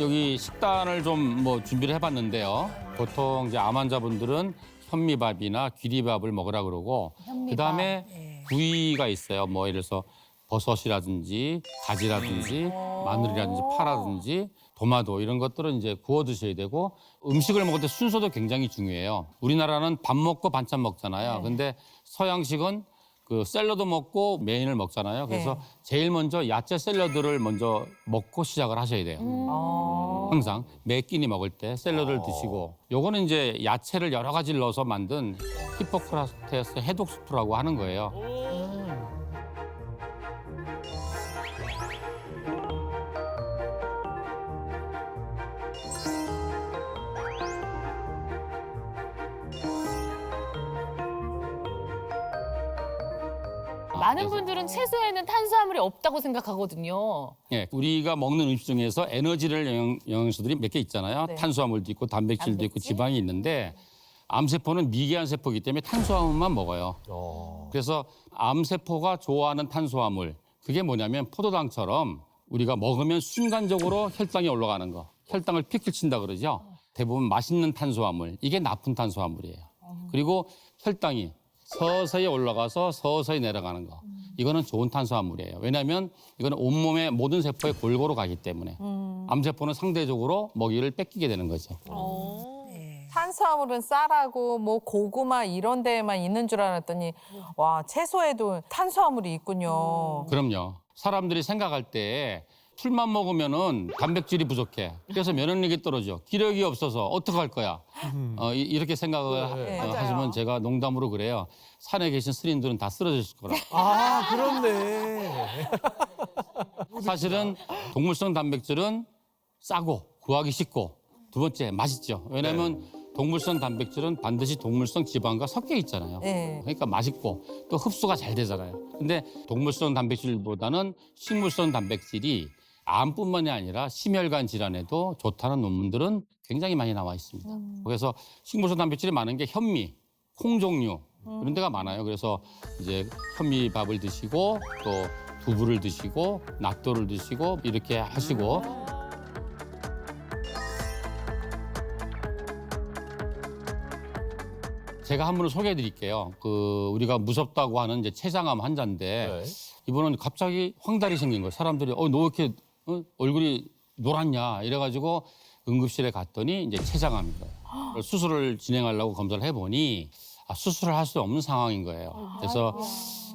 여기 식단을 좀 뭐 준비를 해봤는데요. 보통 이제 암 환자분들은 현미밥이나 귀리밥을 먹으라 그러고 그다음에 부위가 있어요. 뭐 예를 들어서 버섯이라든지 가지라든지 마늘이라든지 파라든지 도마도 이런 것들은 이제 구워 드셔야 되고 음식을 먹을 때 순서도 굉장히 중요해요. 우리나라는 밥 먹고 반찬 먹잖아요. 근데 서양식은 그 샐러드 먹고 메인을 먹잖아요. 그래서 제일 먼저 야채 샐러드를 먼저 먹고 시작을 하셔야 돼요. 항상 매 끼니 먹을 때 샐러드를 드시고 요거는 이제 야채를 여러 가지 를 넣어서 만든 히포크라테스 해독 수프라고 하는 거예요. 많은 그래서- 분들은 채소에는 탄수화물이 없다고 생각하거든요. 예, 우리가 먹는 음식 중에서 에너지를 영양, 영양소들이 몇 개 있잖아요. 네. 탄수화물도 있고 단백질도 있고 단백질? 지방이 있는데 암세포는 미개한 세포이기 때문에 탄수화물만 먹어요. 그래서 암세포가 좋아하는 탄수화물 그게 뭐냐면 포도당처럼 우리가 먹으면 순간적으로 혈당이 올라가는 거. 혈당을 픽 킬친다 그러죠. 대부분 맛있는 탄수화물 이게 나쁜 탄수화물이에요. 그리고 혈당이 서서히 올라가서 서서히 내려가는 거. 이거는 좋은 탄수화물이에요. 왜냐하면 이거는 온몸의 모든 세포에 골고루 가기 때문에 암세포는 상대적으로 먹이를 뺏기게 되는 거죠. 탄수화물은 쌀하고 뭐 고구마 이런 데에만 있는 줄 알았더니 와 채소에도 탄수화물이 있군요. 그럼요. 사람들이 생각할 때 풀만 먹으면은 단백질이 부족해. 그래서 면역력이 떨어져. 기력이 없어서 어떡할 거야. 어, 이- 이렇게 생각을 하- 네, 어, 맞아요. 하시면 제가 농담으로 그래요. 산에 계신 스님들은 다 쓰러졌을 거라. 아, 그렇네. 사실은 동물성 단백질은 싸고 구하기 쉽고 두 번째 맛있죠. 왜냐하면 동물성 단백질은 반드시 동물성 지방과 섞여 있잖아요. 네. 그러니까 맛있고 또 흡수가 잘 되잖아요. 근데 동물성 단백질보다는 식물성 단백질이 암뿐만이 아니라 심혈관 질환에도 좋다는 논문들은 굉장히 많이 나와 있습니다. 그래서 식물성 단백질이 많은 게 현미, 콩 종류 이런 데가 많아요. 그래서 이제 현미밥을 드시고 또 두부를 드시고納豆를 드시고 이렇게 하시고 제가 한 분을 소개해 드릴게요. 그 우리가 무섭다고 하는 이제 췌장암 환자인데 네. 이분은 갑자기 황달이 생긴 거예요. 사람들이 어너왜 이렇게 어? 얼굴이 노랗냐 이래가지고 응급실에 갔더니 이제 췌장암인 거예요. 수술을 진행하려고 검사를 해보니 아, 수술을 할 수 없는 상황인 거예요. 그래서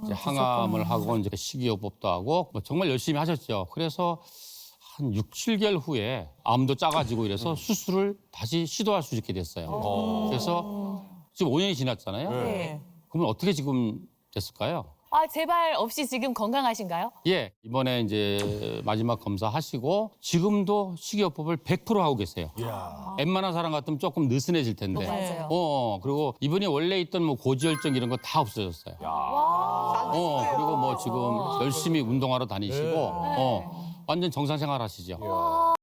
이제 항암을 하고 이제 식이요법도 하고 뭐 정말 열심히 하셨죠. 그래서 한 6, 7개월 후에 암도 짜가지고 이래서 수술을 다시 시도할 수 있게 됐어요. 그래서 지금 5년이 지났잖아요. 네. 그러면 어떻게 지금 됐을까요? 아 제발 없이 지금 건강하신가요? 예, 이번에 이제 마지막 검사하시고 지금도 식이요법을 100% 하고 계세요. 웬만한 사람 같으면 조금 느슨해질 텐데. 맞아요. 어, 그리고 이분이 원래 있던 뭐 고지혈증 이런 거 다 없어졌어요. 어, 그리고 뭐 지금 열심히 운동하러 다니시고, 어, 완전 정상 생활 하시죠.